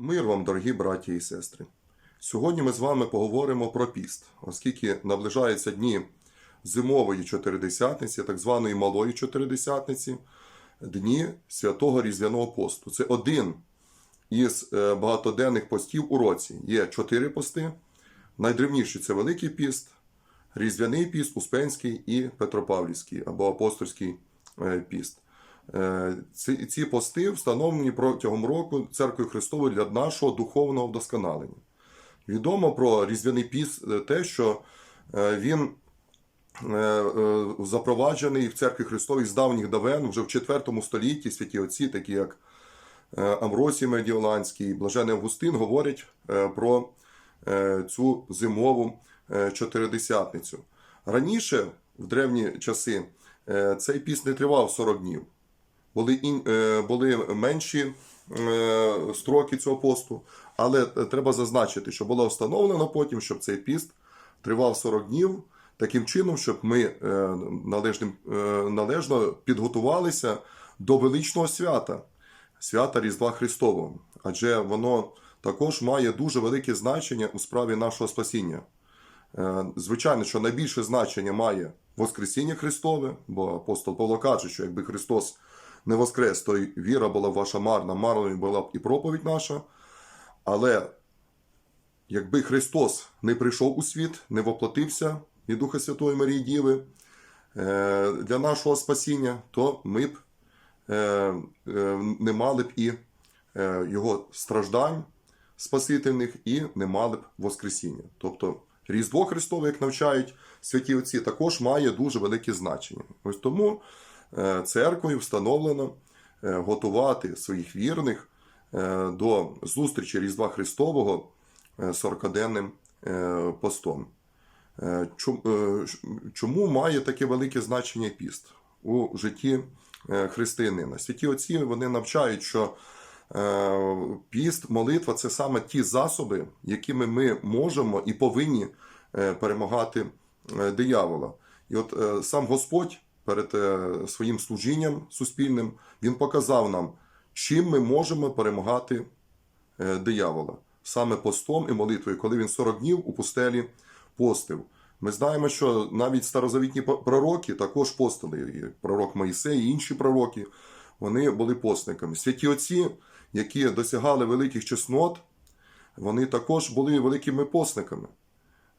Мир вам, дорогі браті і сестри. Сьогодні ми з вами поговоримо про піст, оскільки наближаються дні зимової чотиридесятниці, так званої малої чотиридесятниці, дні святого Різдвяного посту. Це один із е, багатоденних постів у році. Є чотири пости. Найдревніший це Великий піст, Різдвяний піст, Успенський і Петропавлівський або Апостольський е, піст. Е, Ці, пости встановлені протягом року Церквою Христовою для нашого духовного вдосконалення. Відомо про Різдвяний піст е, те, що е, він запроваджений в церкві Христовій з давніх давен, вже в IV столітті святі отці, такі як Амросій Медіоланський, Блажений Августин, говорять про цю зимову чотиридесятницю. Раніше, в древні часи, цей піст не тривав 40 днів. Були, е, були менші е, строки цього посту, але е, треба зазначити, що було встановлено потім, щоб цей піст тривав 40 днів, таким чином, щоб ми належним, належно підготувалися до величного свята, свята Різдва Христового. Адже воно також має дуже велике значення у справі нашого спасіння. Звичайно, що найбільше значення має Воскресіння Христове, бо апостол Павло каже, що якби Христос не воскрес, то й віра була ваша марна, марною була б і проповідь наша. Але якби Христос не прийшов у світ, не воплотився від Духа Святої Марії Діви е, для нашого спасіння, то ми б е, е, не мали б і його страждань спасительних, і не мали б Воскресіння. Тобто Різдво Христове, як навчають святі отці, також має дуже велике значення. Ось тому церквою встановлено е, готувати своїх вірних е, до зустрічі Різдва Христового е, 40-денним е, постом. Е, е, Чому має таке велике значення піст у житті е, християнина? Святі отці вони навчають, що е, піст, молитва це саме ті засоби, якими ми можемо і повинні е, перемагати е, диявола. І от е, сам Господь перед е, своїм служінням суспільним він показав нам, чим ми можемо перемагати е, диявола. Саме постом і молитвою, коли він 40 днів у пустелі постив. Ми знаємо, що навіть старозавітні пророки також постили. І пророк Моїсей, і інші пророки, вони були постниками. Святі отці, які досягали великих чеснот, вони також були великими постниками.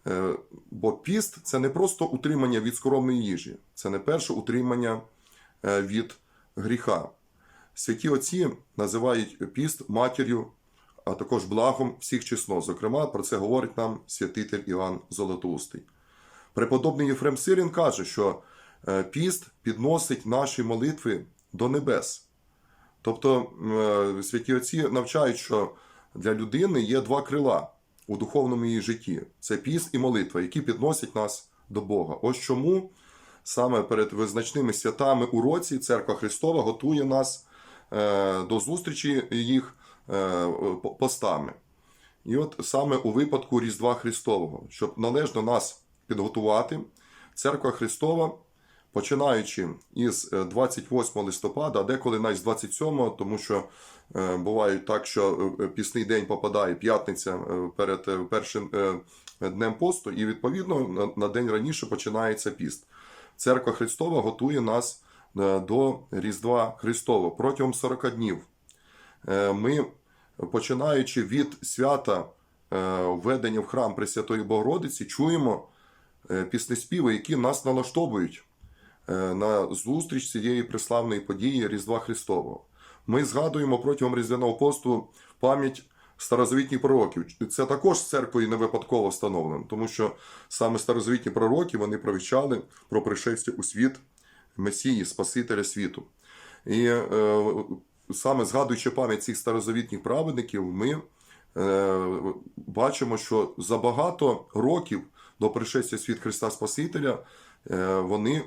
Е, Бо піст це не просто утримання від скоромної їжі, це не перше утримання е, від гріха. Святі отці називають піст матір'ю, а також благом всіх чеснот. Зокрема, про це говорить нам святитель Іван Золотоустий. Преподобний Єфрем Сирін каже, що е, піст підносить наші молитви до небес. Тобто святі отці навчають, що для людини є два крила у духовному її житті: це піст і молитва, які підносять нас до Бога. Ось чому саме перед визначними святами у році Церква Христова готує нас е, до зустрічі їх е, постами. І от саме у випадку Різдва Христового, щоб належно нас підготувати, Церква Христова, починаючи із е, 28 листопада, а деколи навіть з 27, тому що е, буває так, що е, пісний день попадає п'ятниця е, перед е, першим е, днем посту, і відповідно на, день раніше починається піст. Церква Христова готує нас е, до Різдва Христового протягом 40 днів. Е, Ми, починаючи від свята е, введення в храм Пресвятої Богородиці, чуємо е, піснеспіви, які нас налаштовують е, на зустріч цієї преславної події Різдва Христового. Ми згадуємо протягом Різдвяного посту пам'ять старозавітніх пророків. Це також церквою не випадково встановлено, тому що саме старозавітні пророки вони провіщали про пришестя у світ Месії, Спасителя світу. І е, саме згадуючи пам'ять цих старозавітніх праведників, ми е, бачимо, що за багато років до пришестя світ Христа Спасителя е, вони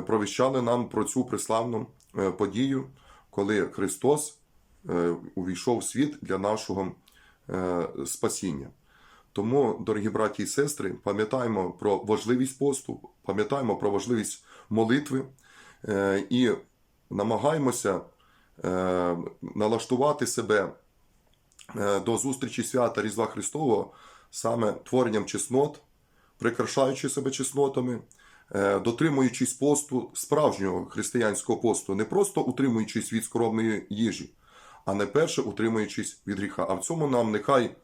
провіщали нам про цю преславну е, подію, коли Христос е, увійшов в світ для нашого е, спасіння. Тому, дорогі браті і сестри, пам'ятаємо про важливість посту, пам'ятаємо про важливість молитви е, і намагаємося е, налаштувати себе е, до зустрічі свята Різдва Христового саме творенням чеснот, прикрашаючи себе чеснотами, е, дотримуючись посту справжнього християнського посту, не просто утримуючись від скоромної їжі, а найперше утримуючись від гріха. А в цьому нам нехай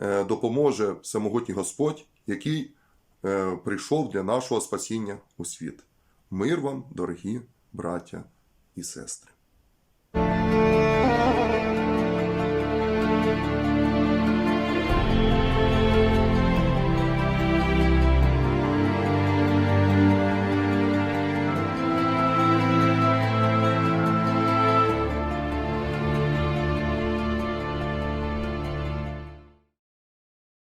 е, допоможе всемогутній Господь, який е, прийшов для нашого спасіння у світ. Мир вам, дорогі браття і сестри.